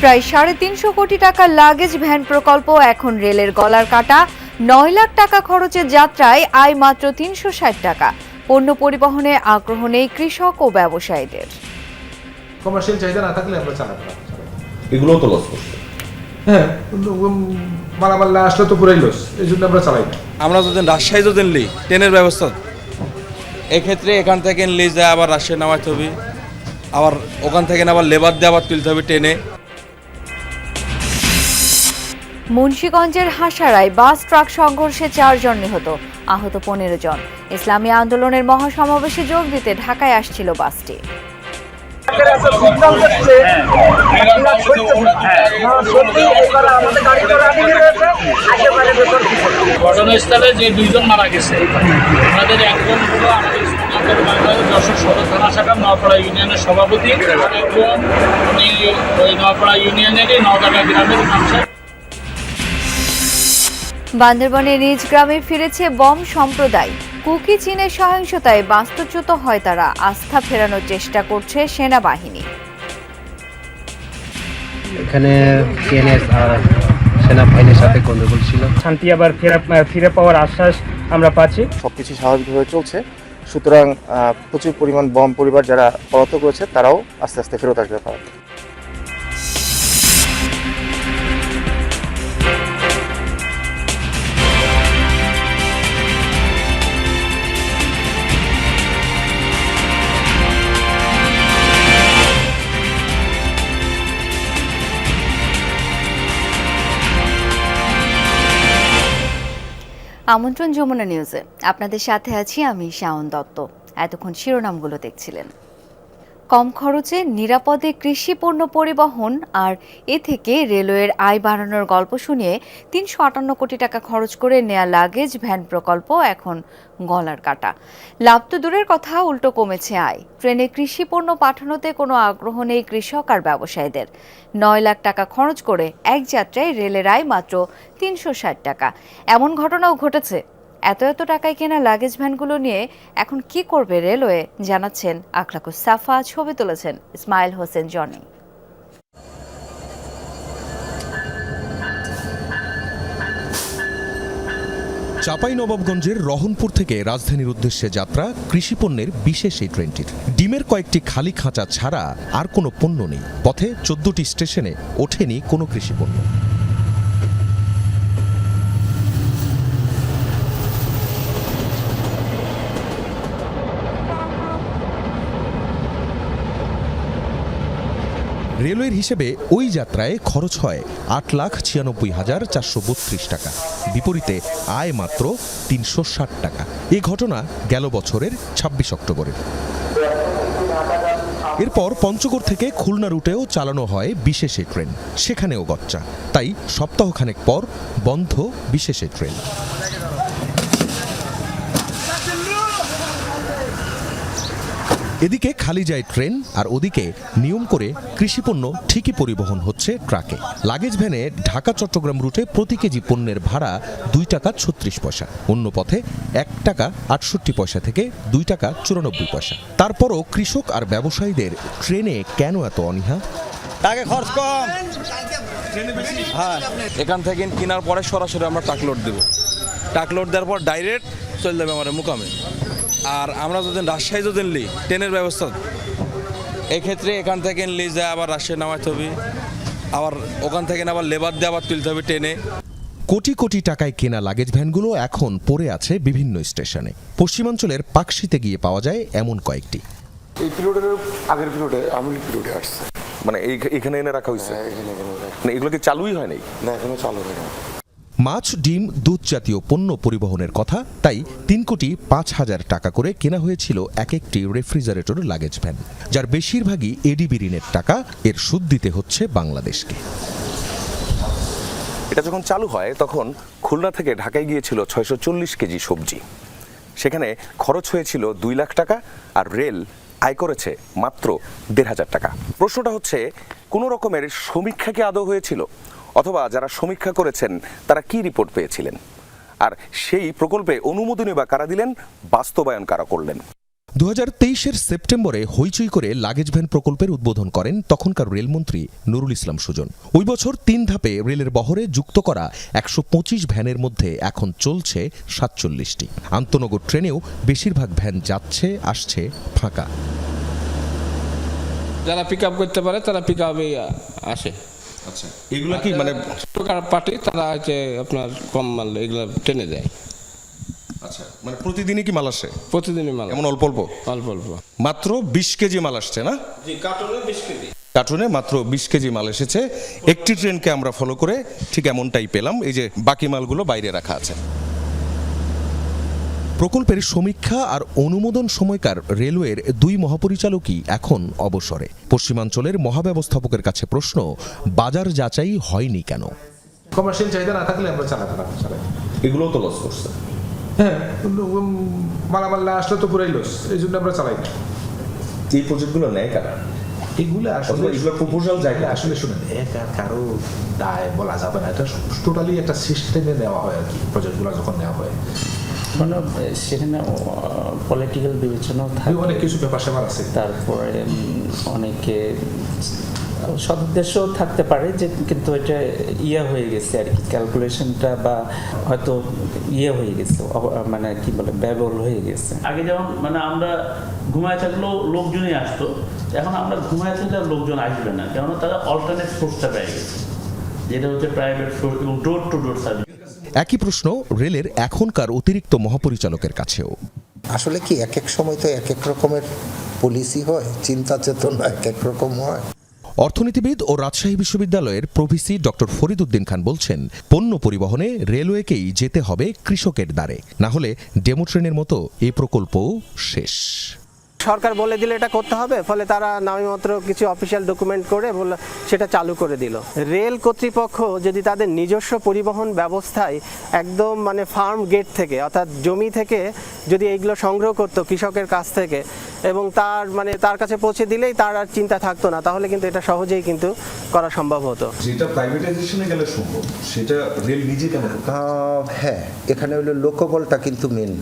প্রায় সাড়ে তিনশো কোটি টাকার লাগেজ ভ্যান প্রকল্প এখন রেলের গলার কাটা। নয় লাখ টাকা খরচের যাত্রায় আয় মাত্র তিনশো ষাট টাকা। পণ্য পরিবহনে আগ্রহ নেই কৃষক ও ব্যবসায়ীদের। কমার্শিয়াল চাহিদা না থাকলে আমরা চালাতে পারব এগুলোও তো লস করছে। হ্যাঁ মালামাল না আসলে তো পুরাই লস এই জন্য আমরা চালাই না। আমরা যদি রাজশাহী যদি নিই ট্রেনের ব্যবস্থা। এক্ষেত্রে এখান থেকে নিলে যায় আবার রাজশাহী নামাইতে হবে। আবার ওখান থেকে আবার লেবার দিয়ে আবার তুলতে হবে ট্রেনে। মুন্সীগঞ্জের হাসারায় বাস, ট্রাক সংঘর্ষে চারজন নিহত, আহত পনেরো জন। ইসলামী আন্দোলনের মহাসমাবেশে যোগ দিতে ঢাকায় আসছিল বাসটি। ঘটনাস্থলে যে দুইজন মারা গেছে আমাদের একজন হলো আমাদের বাংলাদেশ দর্শক সদর থানা শাখার নওপাড়া ইউনিয়নের সভাপতি একজন উনি ওই নওপাড়া ইউনিয়নেরই নওদাটা গ্রামের মানুষের বান্দরবনের নিজ গ্রামে ফিরেছে বম সম্প্রদায়। কুকি চীনের সহিংসতায় বাস্তুচ্যুত হয় তারা। আস্থা ফেরানোর চেষ্টা করছে সেনাবাহিনী। এখানে সিএনএস আর সেনাবাহিনীর সাথে গন্ডগোল ছিল। শান্তি আবার ফেরা ফিরে পাওয়ার আশ্বাস আমরা পাচ্ছি। সবকিছু স্বাভাবিকভাবে চলছে। সুতরাং প্রচুর পরিমাণ বম পরিবার যারা পলাতক রয়েছে তারাও আস্তে আস্তে ফেরত আসবে। ভারত আমন্ত্রণ যমুনা নিউজে। আপনাদের সাথে আছি আমি শাওন দত্ত। এতক্ষণ শিরোনামগুলো দেখছিলেন। কম খরচে নিরাপদে কৃষি পণ্য পরিবহন আর এ থেকে রেলওয়ের আয় বাড়ানোর গল্প শুনিয়ে তিনশো আটান্ন কোটি টাকা খরচ করে নেয়া লাগেজ ভ্যান প্রকল্প এখন গলার কাটা। লাভ তো দূরের কথা, উল্টো কমেছে আয়। ট্রেনে কৃষি পণ্য পাঠানোতে কোনো আগ্রহ নেই কৃষক আর ব্যবসায়ীদের। নয় লাখ টাকা খরচ করে এক যাত্রায় রেলের আয় মাত্র তিনশো ষাট টাকা। এমন ঘটনাও ঘটেছে। এত এত টাকায় কেনা লাগেজ ভ্যানগুলো নিয়ে এখন কি করবে রেলওয়ে, জানাচ্ছেন আখলাকুস সাফা, ছবি তুলেছেন ইসমাইল হোসেন, জনি। চাঁপাইনবাবগঞ্জের রহনপুর থেকে রাজধানীর উদ্দেশ্যে যাত্রা কৃষিপণ্যের বিশেষ এই ট্রেনটির। ডিমের কয়েকটি খালি খাঁচা ছাড়া আর কোনো পণ্য নেই। পথে চোদ্দটি স্টেশনে ওঠেনি কোনো কৃষিপণ্য রেলওয়ের হিসেবে ওই যাত্রায় খরচ হয় আট লাখ ছিয়ানব্বই হাজার চারশো বত্রিশ টাকা। বিপরীতে আয় মাত্র তিনশো ষাট টাকা। এ ঘটনা গেল বছরের ছাব্বিশ অক্টোবরের এরপর পঞ্চগড় থেকে খুলনা রুটেও চালানো হয় বিশেষে ট্রেন। সেখানেও গচ্চা। তাই সপ্তাহখানেক পর বন্ধ বিশেষে ট্রেন। এদিকে খালি যায় ট্রেন, আর ওদিকে নিয়ম করে কৃষিপণ্য ঠিকই পরিবহন হচ্ছে ট্রাকে। লাগেজ ভ্যানে ঢাকা চট্টগ্রাম রুটে প্রতি কেজি পণ্যের ভাড়া দুই টাকা ছত্রিশ পয়সা। অন্য পথে এক টাকা আটষট্টি পয়সা থেকে দুই টাকা চুরানব্বই পয়সা। তারপরও কৃষক আর ব্যবসায়ীদের ট্রেনে কেন এত অনীহা? টাকা খরচ কম। হ্যাঁ এখান থেকে কেনার পরে সরাসরি আমরা টাক লোড দেবো। টাক লোড দেওয়ার পর ডাইরেক্ট চলে যাবে আমার মুকামে। আর আমরা যদি রাজশাহী যদি নিই ট্রেনের ব্যবস্থা। এক্ষেত্রে এখান থেকে নিলে যায় আবার রাজশাহী নামাইতে হবে। আবার ওখান থেকে আবার লেবার দিয়ে আবার তুলতে হবে ট্রেনে। কোটি কোটি টাকায় কেনা লাগেজ ভ্যানগুলো এখন পড়ে আছে বিভিন্ন স্টেশনে। পশ্চিমাঞ্চলের পাকশিতে গিয়ে পাওয়া যায় এমন কয়েকটি। এই পিরিয়ডের আগের পিরিয়ডে আমুল পিরিয়ডে আসছে। মানে এই- এখানে এনে রাখা হয়েছে? হ্যাঁ। মানে এগুলো কি চালুই হয় নাই? না এখনও চালু হয়নি মাছ, ডিম, দুধ জাতীয় পণ্য পরিবহনের কথা, তাই তিন কোটি পাঁচ হাজার টাকা করে কেনা হয়েছিল এক একটি রেফ্রিজারেটর লাগেজ ভ্যান, যার বেশিরভাগই এডিবি ঋণের টাকা এর সুদ দিতে হচ্ছে বাংলাদেশকে। এটা যখন চালু হয়, তখন খুলনা থেকে ঢাকায় গিয়েছিল ছয়শো চল্লিশ কেজি সবজি। সেখানে খরচ হয়েছিল দুই লাখ টাকা আর রেল আয় করেছে মাত্র দেড় হাজার টাকা। প্রশ্নটা হচ্ছে, কোনো রকমের সমীক্ষা কি আদৌ হয়েছিল? অথবা যারা সমীক্ষা করেছেন তারা কি রিপোর্ট পেয়েছিলেন? আর সেই প্রকল্পে অনুমোদনী বা কারা দিলেন? বাস্তবায়ন কারা করলেন? দু এর সেপ্টেম্বরে হইচই করে লাগেজ ভ্যান প্রকল্পের উদ্বোধন করেন তখনকার রেলমন্ত্রী নুরুল ইসলাম সুজন। ওই বছর তিন ধাপে রেলের বহরে যুক্ত করা একশো পঁচিশ ভ্যানের মধ্যে এখন চলছে সাতচল্লিশটি। আন্তনগর ট্রেনেও বেশিরভাগ ভ্যান যাচ্ছে আসছে ফাঁকা। যারা পিক আপ করতে পারে তারা পিক আপে আসে। আচ্ছা। এগুলো কি মানে পার্টি? তারা হচ্ছে আপনার কম মাল এগুলো টেনে দেয়। আচ্ছা মানে প্রতিদিনই কি মাল আসে? প্রতিদিনই মাল এমন অল্প অল্প? অল্প অল্প। মাত্র বিশ কেজি মাল আসছে না? জি কার্টুনে বিশ কেজি। কার্টুনে মাত্র বিশ কেজি মাল এসেছে। একটি ট্রেনকে আমরা ফলো করে ঠিক এমনটাই পেলাম। এই যে বাকি মালগুলো বাইরে রাখা আছে। প্রকল্পের সমীক্ষা আর অনুমোদন সময়কার রেলওয়ের দুই মহাপরিচালকই এখন অবসরে। পশ্চিমাঞ্চলের মহাব্যবস্থাপকের কাছে প্রশ্ন বাজার যাচাই হয়নি কেন? কমার্শিয়াল চাহিদা না থাকলে আমরা চালাতে পারব চালাই এগুলোও তো লস করছে। হ্যাঁ মালামাল না আসলে তো পুরাই লস এই জন্য আমরা চালাই। না এই প্রজেক্টগুলো নেয় কারা? এগুলো আসলে এগুলো যায় এগুলো আসলে শুনেন এটা কারও দায় বলা যাবে না এটা টোটালি একটা সিস্টেমে নেওয়া হয় আর কি প্রজেক্টগুলো যখন নেওয়া হয়। মানে সেখানে পলিটিক্যাল বিবেচনাও থাকে। অনেক কিছু ব্যাপার স্যাপার আছে। তারপরে অনেকে সদুদ্দেশ্যও থাকতে পারে যে কিন্তু এটা ইয়ে হয়ে গেছে আর কি। ক্যালকুলেশনটা বা হয়তো ইয়ে হয়ে গেছে মানে কি বলে ব্যবহার হয়ে গেছে। আগে যেমন মানে আমরা ঘুমায় থাকলেও লোকজনই আসতো এখন আমরা ঘুমায় থাকলে লোকজন আসবে না কেননা তারা অল্টারনেট সোর্সটা পেয়ে গেছে। যেটা হচ্ছে প্রাইভেট সোর্স এবং ডোর টু ডোর সার্ভিস একই প্রশ্ন রেলের এখনকার অতিরিক্ত মহাপরিচালকের কাছেও। আসলে কি এক এক সময় তো এক এক রকমের পলিসি হয় চিন্তা চেতনা এক এক রকম হয়। অর্থনীতিবিদ ও রাজশাহী বিশ্ববিদ্যালয়ের pro VC doctor Farid Uddin Khan বলছেন পণ্য পরিবহনে রেলওয়েকেই যেতে হবে কৃষকের দ্বারে না হলে ডেমো ট্রেনের মতো এই প্রকল্পও শেষ। সরকার বলে দিলে এটা করতে হবে ফলে তারা নামমাত্র কিছু অফিসিয়াল ডকুমেন্ট করে বলল সেটা চালু করে দিল। রেল কর্তৃপক্ষ যদি তাদের নিজস্ব পরিবহন ব্যবস্থায় একদম মানে ফার্ম গেট থেকে অর্থাৎ জমি থেকে যদি এইগুলো সংগ্রহ করতো কৃষকের কাছ থেকে এবং তার মানে তার কাছে পৌঁছে দিলেই তার আর চিন্তা থাকতো না তাহলে কিন্তু এটা সহজেই কিন্তু করা সম্ভব হতো। যেটা প্রাইভেটাইজেশনে গেলে সম্ভব সেটা রেল নিজে কেন হ্যাঁ এখানে হলো লোকবলটা কিন্তু মেন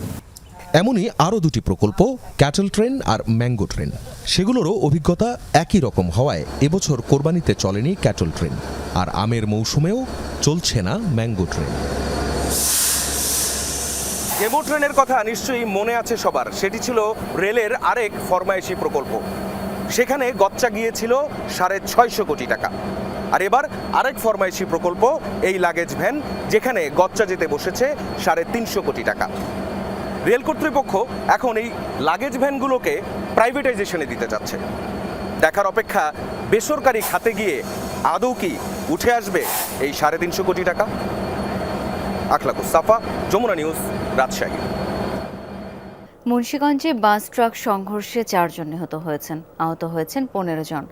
এমনই আরও দুটি প্রকল্প, ক্যাটল ট্রেন আর ম্যাঙ্গো ট্রেন। সেগুলোরও অভিজ্ঞতা একই রকম হওয়ায় এবছর কোরবানিতে চলেনি ক্যাটল ট্রেন। আর আমের মৌসুমেও চলছে না ম্যাঙ্গো ট্রেন। ডেমো ট্রেনের কথা নিশ্চয়ই মনে আছে সবার। সেটি ছিল রেলের আরেক ফরমায়েশি প্রকল্প। সেখানে গচ্চা গিয়েছিল সাড়ে ছয়শো কোটি টাকা। আর এবার আরেক ফরমায়েশি প্রকল্প, এই লাগেজ ভ্যান, যেখানে গচ্চা যেতে বসেছে সাড়ে তিনশো কোটি টাকা। রেল কর্তৃপক্ষ এখন এই লাগেজ ভ্যানগুলোকে প্রাইভেটাইজেশনে দিতে যাচ্ছে দেখার অপেক্ষা বেসরকারি খাতে গিয়ে আদৌ কি উঠে আসবে এই সাড়ে তিনশো কোটি টাকা? আখলাকুস সাফা, যমুনা নিউজ, রাজশাহী। মুন্সীগঞ্জে বাস, ট্রাক সংঘর্ষে চারজন নিহত হয়েছেন। আহত হয়েছেন পনেরো জন।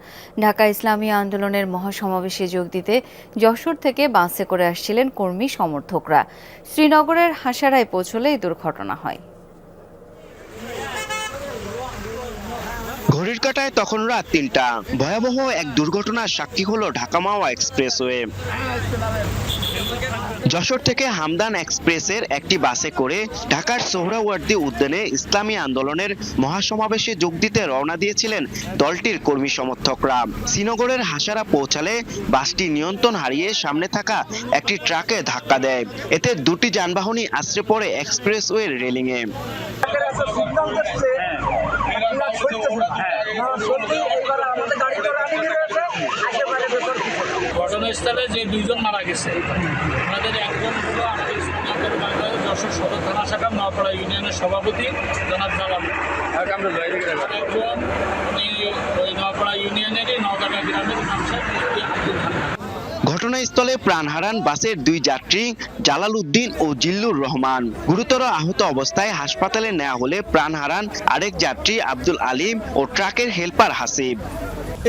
ঢাকা ইসলামী আন্দোলনের মহাসমাবেশে যোগ দিতে যশোর থেকে বাসে করে আসছিলেন কর্মী সমর্থকরা। শ্রীনগরের হাসারায় পৌঁছলে এই দুর্ঘটনা হয়। ঘড়ির কাটায় তখন রাত তিনটা। ভয়াবহ এক দুর্ঘটনার সাক্ষী হলো ঢাকা মাওয়া এক্সপ্রেসওয়ে। যশোর থেকে হামদান এক্সপ্রেসের একটি বাসে করে ঢাকার সোহরাওয়ার্দী উদ্যানে ইসলামী আন্দোলনের মহাসমাবেশে যোগ দিতে রওনা দিয়েছিলেন দলটির কর্মী সমর্থকরা। শ্রীনগরের হাসারা পৌঁছালে বাসটি নিয়ন্ত্রণ হারিয়ে সামনে থাকা একটি ট্রাকে ধাক্কা দেয়। এতে দুটি যানবাহনই আশ্রে পড়ে এক্সপ্রেসওয়ের রেলিংয়ে। ঘটনাস্থলে যে দুইজন মারা গেছে ওনাদের একজন হলো আমাদের বাংলাদেশ যশোর সদর থানা শাখা নওপাড়া ইউনিয়নের সভাপতি জনাব জালাল। একজন উনি ওই নওপাড়া ইউনিয়নেরই নওদাটা গ্রামের আব্দুল ঘটনাস্থলে প্রাণ হারান বাসের দুই যাত্রী জালাল উদ্দিন ও জিল্লুর রহমান। গুরুতর আহত অবস্থায় হাসপাতালে নেওয়া হলে প্রাণ হারান আরেক যাত্রী আব্দুল আলিম ও ট্রাকের হেল্পার হাসিব।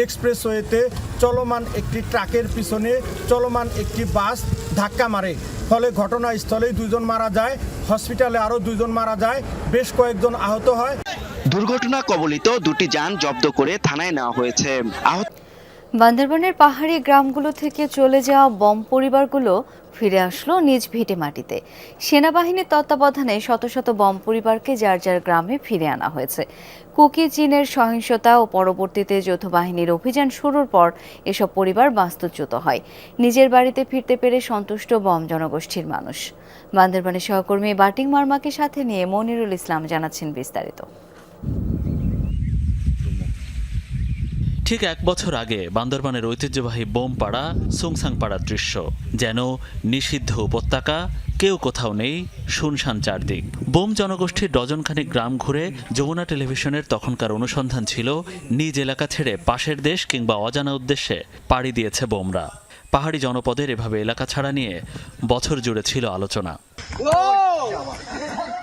এক্সপ্রেসওয়েতে চলমান একটি ট্রাকের পিছনে চলমান একটি বাস ধাক্কা মারে। ফলে ঘটনাস্থলেই দুজন মারা যায়, হসপিটালে আরও দুজন মারা যায়, বেশ কয়েকজন আহত হয়। দুর্ঘটনা কবলিত দুটি যান জব্দ করে থানায় নেওয়া হয়েছে। আহত বান্দরবানের পাহাড়ি গ্রামগুলো থেকে চলে যাওয়া বম পরিবারগুলো ফিরে আসলো নিজ ভিটে মাটিতে। সেনাবাহিনীর তত্ত্বাবধানে শত শত বম পরিবারকে যার যার গ্রামে ফিরে আনা হয়েছে। কুকি, চীনের সহিংসতা ও পরবর্তীতে যৌথ বাহিনীর অভিযান শুরুর পর এসব পরিবার বাস্তুচ্যুত হয়। নিজের বাড়িতে ফিরতে পেরে সন্তুষ্ট বম জনগোষ্ঠীর মানুষ। বান্দরবানের সহকর্মী বাটিং মার্মাকে সাথে নিয়ে মনিরুল ইসলাম জানাচ্ছেন বিস্তারিত। ঠিক এক বছর আগে বান্দরবানের ঐতিহ্যবাহী বোমপাড়া সুংসাংপাড়ার দৃশ্য, যেন নিষিদ্ধ উপত্যকা, কেউ কোথাও নেই, শুনশান চারদিক। বোম জনগোষ্ঠীর ডজনখানিক গ্রাম ঘুরে যমুনা টেলিভিশনের তখনকার অনুসন্ধান ছিল, নিজ এলাকা ছেড়ে পাশের দেশ কিংবা অজানা উদ্দেশ্যে পাড়ি দিয়েছে বোমরা। পাহাড়ি জনপদের এভাবে এলাকা ছাড়া নিয়ে বছর জুড়ে ছিল আলোচনা।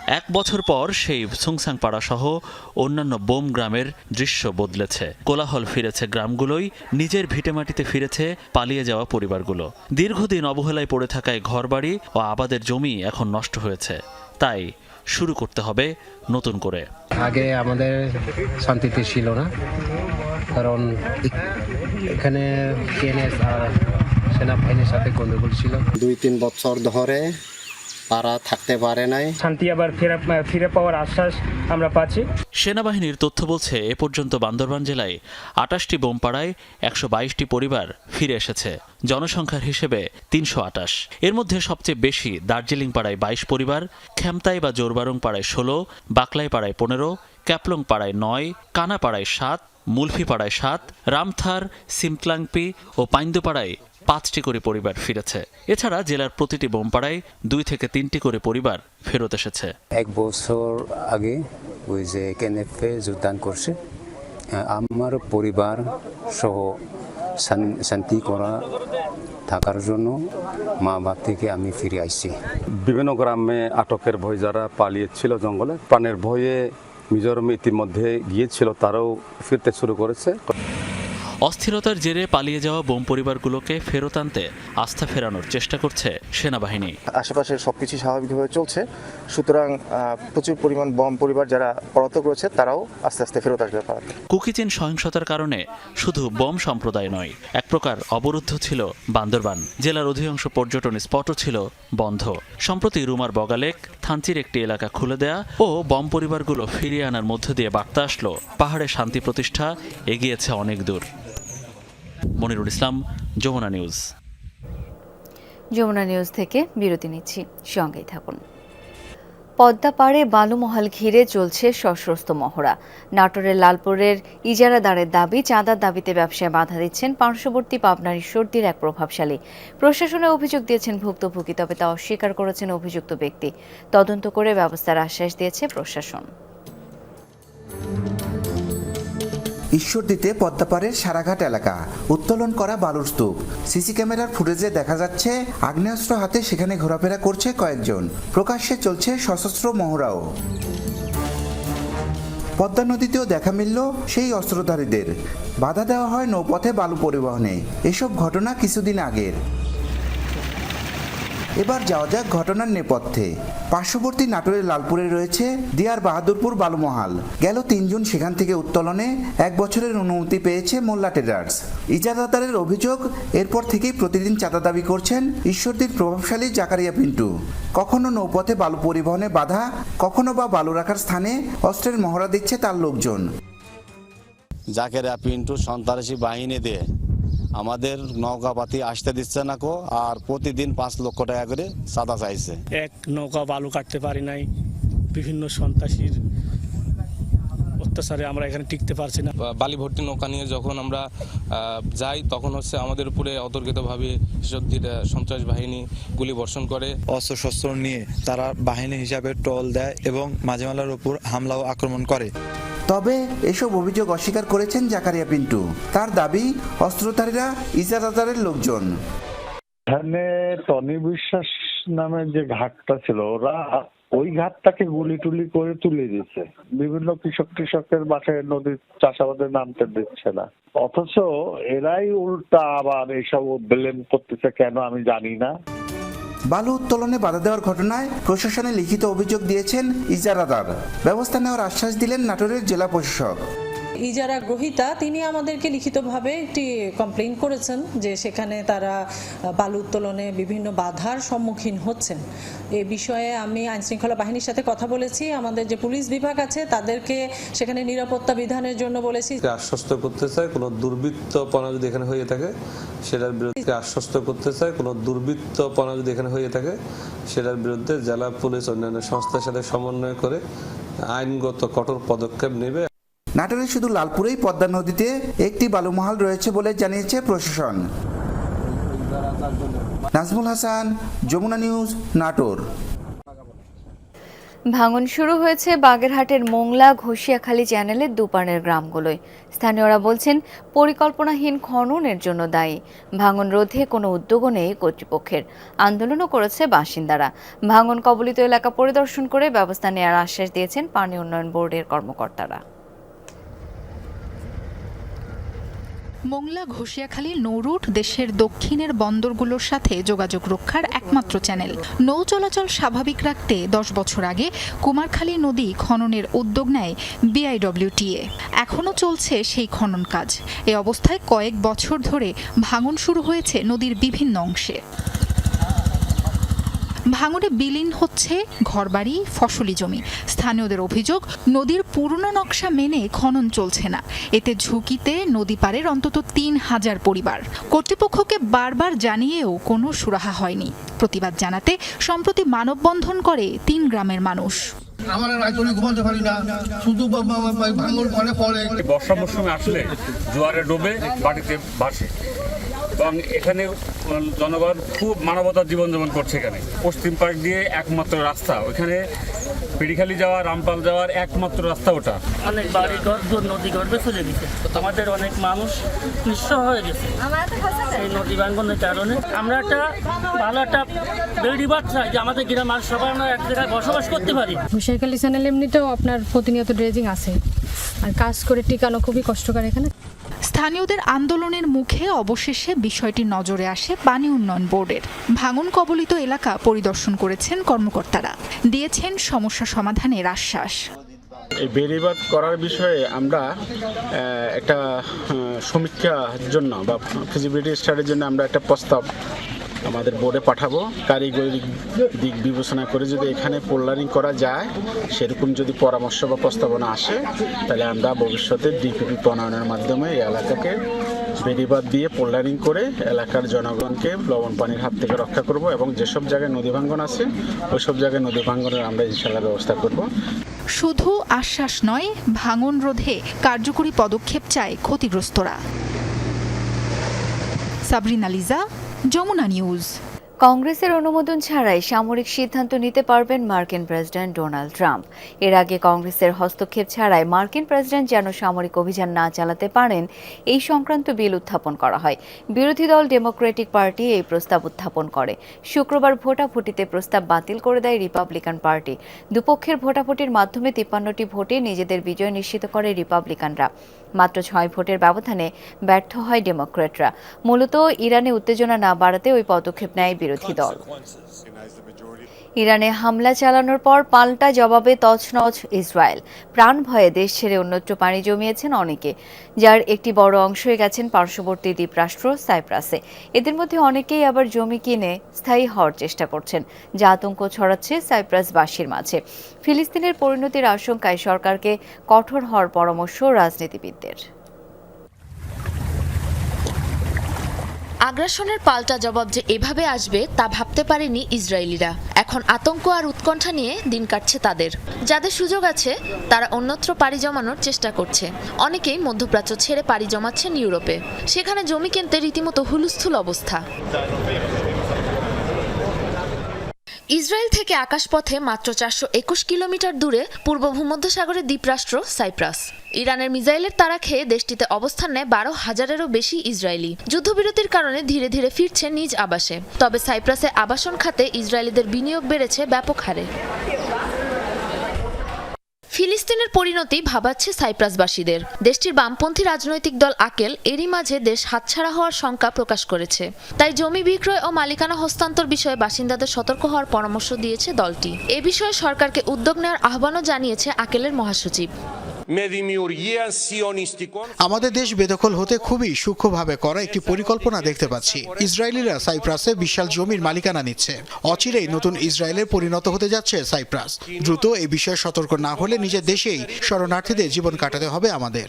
এক বছর পর সেই সুংসাং পাড়া সহ অন্যান্য বোম গ্রামের দৃশ্য বদলেছে। কোলাহল ফিরেছে গ্রামগুলোই নিজের ভিটেমাটিতে ফিরেছে পালিয়ে যাওয়া পরিবারগুলো। দীর্ঘদিন অবহেলায় পড়ে থাকায় ঘরবাড়ি ও আবাদের জমি এখন নষ্ট হয়েছে। তাই শুরু করতে হবে নতুন করে। আগে আমাদের শান্তিতে ছিল না। কারণ এখানে সেনাবাহিনীর সাথে গন্ডগোল ছিল। দুই তিন বছর ধরে তারা থাকতে পারে নাই। শান্তি আবার ফেরা ফিরে পাওয়ার আশ্বাস আমরা পাচ্ছি। সেনাবাহিনীর তথ্য বলছে এ পর্যন্ত বান্দরবান জেলায় আটাশটি বোমপাড়ায় একশো বাইশটি পরিবার ফিরে এসেছে। জনসংখ্যার হিসেবে তিনশো আটাশ। এর মধ্যে সবচেয়ে বেশি দার্জিলিং পাড়ায় বাইশ পরিবার খ্যামতাই বা জোরবারং পাড়ায় ষোলো বাকলাই পাড়ায় পনেরো ক্যাপলং পাড়ায় নয় কানা পাড়ায় সাত মুলফি পাড়ায় সাত রামথার সিমতলাংপি ও পাইন্দুপাড়ায় পাঁচটি করে পরিবার ফিরেছে। এছাড়া জেলার প্রতিটি বোমপাড়ায় দুই থেকে তিনটি করে পরিবার ফেরত এসেছে। এক বছর আগে ওই যে কেনেফে যোগদান করছে আমার পরিবার সহ শান- শান্তি করা থাকার জন্য মা বাপ থেকে আমি ফিরে আসছি বিভিন্ন গ্রামে আটকের ভয় যারা পালিয়েছিল জঙ্গলে প্রাণের ভয়ে মিজোরামে ইতিমধ্যে গিয়েছিল তারাও ফিরতে শুরু করেছে। অস্থিরতার জেরে পালিয়ে যাওয়া বোম পরিবারগুলোকে ফেরত আনতে আস্থা ফেরানোর চেষ্টা করছে সেনাবাহিনী। আশেপাশের সব কিছু স্বাভাবিকভাবে চলছে। সুতরাং প্রচুর পরিমাণ বম পরিবার যারা পলাতক রয়েছে তারাও আস্তে আস্তে ফেরত আসবে কুকিচেন সহিংসতার কারণে শুধু বোম সম্প্রদায় নয় এক প্রকার অবরুদ্ধ ছিল বান্দরবান। জেলার অধিকাংশ পর্যটন স্পটও ছিল বন্ধ। সম্প্রতি রুমার বগালেক থানচির একটি এলাকা খুলে দেয়া ও বম পরিবারগুলো ফিরিয়ে আনার মধ্য দিয়ে বার্তা আসলো। পাহাড়ে শান্তি প্রতিষ্ঠা এগিয়েছে অনেক দূর। মনিরুল ইসলাম, যমুনা নিউজ। যমুনা নিউজ থেকে বিরতি নিচ্ছি। সঙ্গেই থাকুন। পদ্মা পাড়ে বালুমহল ঘিরে চলছে সশস্ত্র মহড়া। নাটোরের লালপুরের ইজারাদারের দাবি, চাঁদার দাবিতে ব্যবসায় বাধা দিচ্ছেন পার্শ্ববর্তী পাবনার ঈশ্বরদীর এক প্রভাবশালী। প্রশাসনে অভিযোগ দিয়েছেন ভুক্তভোগী, তবে তা অস্বীকার করেছেন অভিযুক্ত ব্যক্তি। তদন্ত করে ব্যবস্থার আশ্বাস দিয়েছে প্রশাসন। ঈশ্বরদীতে পদ্মাপাড়ের সারাঘাট এলাকা। উত্তোলন করা বালুর স্তূপ। সিসি ক্যামেরার ফুটেজে দেখা যাচ্ছে, আগ্নেয়াস্ত্র হাতে সেখানে ঘোরাফেরা করছে কয়েকজন। প্রকাশ্যে চলছে সশস্ত্র মহড়াও। পদ্মা নদীতেও দেখা মিলল সেই অস্ত্রধারীদের। বাধা দেওয়া হয় নৌপথে বালু পরিবহনে। এসব ঘটনা কিছুদিন আগের। এবার যাওয়া যাক ঘটনার নেপথ্যে। পার্শ্ববর্তী নাটোরের লালপুরে রয়েছে দিয়ার বাহাদুরপুর বালুমহাল। গেল তিনজন সেখান থেকে উত্তোলনে এক বছরের অনুমতি পেয়েছে মোল্লা ট্রেডার্স। ইজারাদারের অভিযোগ, এরপর থেকেই প্রতিদিন চাঁদা দাবি করছেন ঈশ্বরদীর প্রভাবশালী জাকারিয়া পিন্টু। কখনো নৌপথে বালু পরিবহনে বাধা, কখনো বা বালু রাখার স্থানে অস্ত্রের মহড়া দিচ্ছে তার লোকজন। জাকেরা পিন্টু সন্ত্রাসী বাহিনী দিয়ে আমাদের নৌকা নৌকাপাতি আসতে দিচ্ছে না কো, আর প্রতিদিন পাঁচ লক্ষ টাকা করে সাদা চাইছে। এক নৌকা বালু কাটতে পারি নাই। বিভিন্ন সন্ত্রাসীর অত্যাচারে আমরা এখানে টিকতে পারছি না। বালি ভর্তি নৌকা নিয়ে যখন আমরা আহ, যাই তখন হচ্ছে আমাদের উপরে অতর্কিতভাবে সেসব যে- সন্ত্রাস বাহিনী গুলি বর্ষণ করে। অস্ত্রশস্ত্র নিয়ে তারা বাহিনী হিসাবে টল দেয় এবং মাঝেমালার উপর হামলা ও আক্রমণ করে। তবে এসব অভিযোগ অস্বীকার করেছেন জাকারিয়া পিন্টু। তার দাবি অস্ত্রধারীরা ইজারাদারের লোকজন। এখানে টনি বিশ্বাস নামে যে ঘাটটা ছিল ওরা ওই ঘাটটাকে গুলি টুলি করে তুলে দিচ্ছে বিভিন্ন কৃষক কৃষকের বাসায় নদীর চাষাবাদে নামতে দিচ্ছে না। অথচ এরাই উল্টা আবার এইসব ব্লেম করতেছে কেন আমি জানি না। বালু উত্তোলনে বাধা দেওয়ার ঘটনায় প্রশাসনে লিখিত অভিযোগ দিয়েছেন ইজারাদার। ব্যবস্থা নেওয়ার আশ্বাস দিলেন নাটোরের জেলা প্রশাসক। ইজারা গ্রহিতা, তিনি আমাদেরকে লিখিতভাবে একটি কমপ্লেন করেছেন যে সেখানে তারা বালু উত্তোলনে বিভিন্ন বাধার সম্মুখীন হচ্ছেন। এ বিষয়ে আমি আইনশৃঙ্খলা বাহিনীর সাথে কথা বলেছি। আমাদের যে পুলিশ বিভাগ আছে, তাদেরকে সেখানে নিরাপত্তা বিধানের জন্য বলেছি। আশ্বস্ত করতে চাই কোনো দুর্বৃত্তপনা যদি এখানে হয়ে থাকে, সেটার বিরুদ্ধে আশ্বস্ত করতে চাই কোনো দুর্বৃত্তপনা যদি এখানে হয়ে থাকে, সেটার বিরুদ্ধে জেলা পুলিশ অন্যান্য সংস্থার সাথে সমন্বয় করে আইনগত কঠোর পদক্ষেপ নেবে। নাটোরে শুধু লালপুরেই পদ্মা নদীতে একটি বালুমহাল রয়েছে বলে জানিয়েছে প্রশাসন। নাজমুল হাসান, যমুনা নিউজ, নাটোর। ভাঙন শুরু হয়েছে বাগেরহাটের মোংলা ঘষিয়াখালী চ্যানেলের দুপানের গ্রামগুলোয়। স্থানীয়রা বলছেন, পরিকল্পনাহীন খননের জন্য দায়ী। ভাঙন রোধে কোনো উদ্যোগও নেই কর্তৃপক্ষের। আন্দোলনও করেছে বাসিন্দারা। ভাঙন কবলিত এলাকা পরিদর্শন করে ব্যবস্থা নেওয়ার আশ্বাস দিয়েছেন পানি উন্নয়ন বোর্ডের কর্মকর্তারা। মোংলা ঘোষিয়াখালী নৌরুট দেশের দক্ষিণের বন্দরগুলোর সাথে যোগাযোগ রক্ষার একমাত্র চ্যানেল। নৌ চলাচল স্বাভাবিক রাখতে দশ বছর আগে কুমারখালী নদী খননের উদ্যোগ নেয় বিআইডব্লিউটিএ। এখনও চলছে সেই খনন কাজ। এ অবস্থায় কয়েক বছর ধরে ভাঙন শুরু হয়েছে নদীর বিভিন্ন অংশে। ভাঙনে বিলীন হচ্ছে ঘরবাড়ি ফসলি জমি। স্থানীয়দের অভিযোগ নদীর পুরনো নকশা মেনে খনন চলছে না। এতে ঝুঁকিতে নদী পারের অন্তত তিন হাজার পরিবার। কর্তৃপক্ষকে বারবার জানিয়েও কোনো সুরাহা হয়নি। প্রতিবাদ জানাতে সম্প্রতি মানববন্ধন করে তিন গ্রামের মানুষ। আমরা ঘুমাতে পারি না। শুধু ভাঙন পরে বর্ষা মৌসুমে আসলে জোয়ারে ডুবে বাড়িতে ভাসে। এবং এখানে জনগণ খুব মানবতার জীবনযাপন করছে এখানে। পশ্চিম পার্ক দিয়ে একমাত্র রাস্তা। ওইখানে পিড়িখালি যাওয়া রামপাল যাওয়ার একমাত্র রাস্তা ওটা। অনেক বাড়ি ঘর নদী গর্ভে চলে গেছে আমাদের অনেক মানুষ নিঃস্ব হয়ে গেছে এই নদী ভাঙ্গনের কারণে। আমরা একটা ভালো একটা বেড়িবাদ চাই যে আমাদের গ্রাম আর সবাই আমরা এক জায়গায় বসবাস করতে পারি। হুশিয়ারখালী চ্যানেল এমনিতেও আপনার প্রতিনিয়ত ড্রেজিং আছে। আর কাজ করে টিকানো খুবই কষ্টকর এখানে। স্থানীয়দের আন্দোলনের মুখে অবশেষে বিষয়টি নজরে আসে পানি উন্নয়ন বোর্ডের। ভাঙন কবলিত এলাকা পরিদর্শন করেছেন কর্মকর্তারা। দিয়েছেন সমস্যা সমাধানের আশ্বাস। এই বেড়িবাদ করার বিষয়ে আমরা একটা আহ, সমীক্ষার জন্য বা ফিজিবিলিটি স্টাডির জন্য আমরা একটা প্রস্তাব আমাদের বোর্ডে পাঠাবো। কারিগরি দিক বিবেচনা করে যদি এখানে পোল্লারিং করা যায় সেরকম যদি পরামর্শ বা প্রস্তাবনা আসে তাহলে আমরা ভবিষ্যতে ডিপিপি প্রণয়নের মাধ্যমে এই এলাকাকে বেড়িবাদ দিয়ে পোল্ডারিং করে এলাকার জনগণকে লবণ পানির হাত থেকে রক্ষা করব এবং যেসব জায়গায় নদী ভাঙ্গন আছে, ওইসব জায়গায় নদী ভাঙ্গনের আমরা ইনশাল্লাহ ব্যবস্থা করব। শুধু আশ্বাস নয়, ভাঙন রোধে কার্যকরী পদক্ষেপ চায় ক্ষতিগ্রস্তরা। সাবরিনা লিজা, যমুনা নিউজ। কংগ্রেসের অনুমোদন ছাড়াই সামরিক সিদ্ধান্ত নিতে পারবেন মার্কিন প্রেসিডেন্ট ডোনাল্ড ট্রাম্প। এর আগে কংগ্রেসের হস্তক্ষেপ ছাড়াই মার্কিন প্রেসিডেন্ট যেন সামরিক অভিযান না চালাতে পারেন, এই সংক্রান্ত বিল উত্থাপন করা হয়। বিরোধী দল ডেমোক্রেটিক পার্টি এই প্রস্তাব উত্থাপন করে। শুক্রবার ভোটাভুটিতে প্রস্তাব বাতিল করে দেয় রিপাবলিকান পার্টি। দুপক্ষের ভোটাভুটির মাধ্যমে তিপ্পান্নটি ভোটে নিজেদের বিজয় নিশ্চিত করে রিপাবলিকানরা। মাত্র ছয় ভোটের ব্যবধানে ব্যর্থ হয় ডেমোক্রেটরা মূলত ইরানে উত্তেজনা না বাড়াতে ওই পদক্ষেপ নেয় বিরোধী দল। ইরানে হামলা চালানোর পর পাল্টা জবাবে তছনছ ইসরায়েল। প্রাণ ভয়ে দেশ ছেড়ে অন্যত্র পানি জমিয়েছেন অনেকে। যার একটি বড় অংশই গেছেন পার্শ্ববর্তী দ্বীপরাষ্ট্র সাইপ্রাসে। এদের মধ্যে অনেকেই আবার জমি কিনে স্থায়ী হওয়ার চেষ্টা করছেন। যা আতঙ্ক ছড়াচ্ছে সাইপ্রাসবাসীর মাঝে। ফিলিস্তিনের পরিণতির আশঙ্কায় সরকারকে কঠোর হওয়ার পরামর্শ রাজনীতিবিদদের। আগ্রাসনের পাল্টা জবাব যে এভাবে আসবে তা ভাবতে পারেনি ইসরায়েলিরা। এখন আতঙ্ক আর উৎকণ্ঠা নিয়ে দিন কাটছে তাদের। যাদের সুযোগ আছে, তারা অন্যত্র পাড়ি জমানোর চেষ্টা করছে। অনেকেই মধ্যপ্রাচ্য ছেড়ে পাড়ি জমাচ্ছেন ইউরোপে। সেখানে জমি কিনতে রীতিমতো হুলস্থুল অবস্থা। ইসরায়েল থেকে আকাশপথে মাত্র চারশো একুশ কিলোমিটার দূরে পূর্ব ভূমধ্যসাগরের দ্বীপরাষ্ট্র সাইপ্রাস। ইরানের মিসাইলের তারা খেয়ে দেশটিতে অবস্থান নেয় বারো হাজারেরও বেশি ইসরায়েলি। যুদ্ধবিরতির কারণে ধীরে ধীরে ফিরছে নিজ আবাসে। তবে সাইপ্রাসে আবাসন খাতে ইসরায়েলিদের বিনিয়োগ বেড়েছে ব্যাপক হারে। ফিলিস্তিনের পরিণতি ভাবাচ্ছে সাইপ্রাসবাসীদের। দেশটির বামপন্থী রাজনৈতিক দল আকেল এরই মাঝে দেশ হাতছাড়া হওয়ার শঙ্কা প্রকাশ করেছে। তাই জমি বিক্রয় ও মালিকানা হস্তান্তর বিষয়ে বাসিন্দাদের সতর্ক হওয়ার পরামর্শ দিয়েছে দলটি। এ বিষয়ে সরকারকে উদ্যোগ নেওয়ার আহ্বানও জানিয়েছে আকেলের মহাসচিব। আমাদের দেশ বেদখল হতে খুবই সূক্ষ্মভাবে করা একটি পরিকল্পনা দেখতে পাচ্ছি। ইসরায়েলিরা সাইপ্রাসে বিশাল জমির মালিকানা নিচ্ছে। অচিরেই নতুন ইসরায়েলের পরিণত হতে যাচ্ছে সাইপ্রাস। দ্রুত এই বিষয়ে সতর্ক না হলে নিজের দেশেই শরণার্থীদের জীবন কাটাতে হবে আমাদের।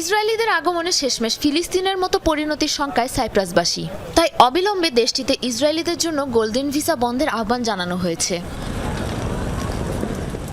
ইসরায়েলিদের আগমনে শেষমেশ ফিলিস্তিনের মতো পরিণতির সংখ্যায় সাইপ্রাসবাসী। তাই অবিলম্বে দেশটিতে ইসরায়েলিদের জন্য গোল্ডেন ভিসা বন্ধের আহ্বান জানানো হয়েছে।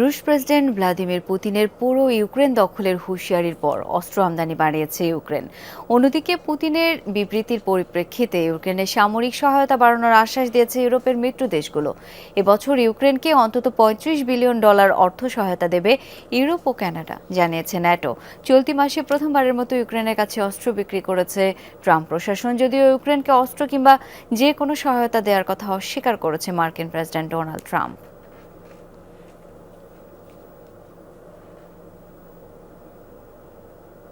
রুশ প্রেসিডেন্ট ভ্লাদিমির পুতিনের পুরো ইউক্রেন দখলের হুঁশিয়ারির পর অস্ত্র আমদানি বাড়িয়েছে ইউক্রেন। অন্যদিকে পুতিনের বিবৃতির পরিপ্রেক্ষিতে ইউক্রেনের সামরিক সহায়তা বাড়ানোর আশ্বাস দিয়েছে ইউরোপের মিত্র দেশগুলো। এবছর ইউক্রেনকে অন্তত পঁয়ত্রিশ বিলিয়ন ডলার অর্থ সহায়তা দেবে ইউরোপ ও কানাডা, জানিয়েছে ন্যাটো। চলতি মাসে প্রথমবারের মতো ইউক্রেনের কাছে অস্ত্র বিক্রি করেছে ট্রাম্প। প্রশাসন যদিও ইউক্রেনকে অস্ত্র কিংবা যে কোনো সহায়তা দেওয়ার কথা অস্বীকার করেছে মার্কিন প্রেসিডেন্ট ডোনাল্ড ট্রাম্প।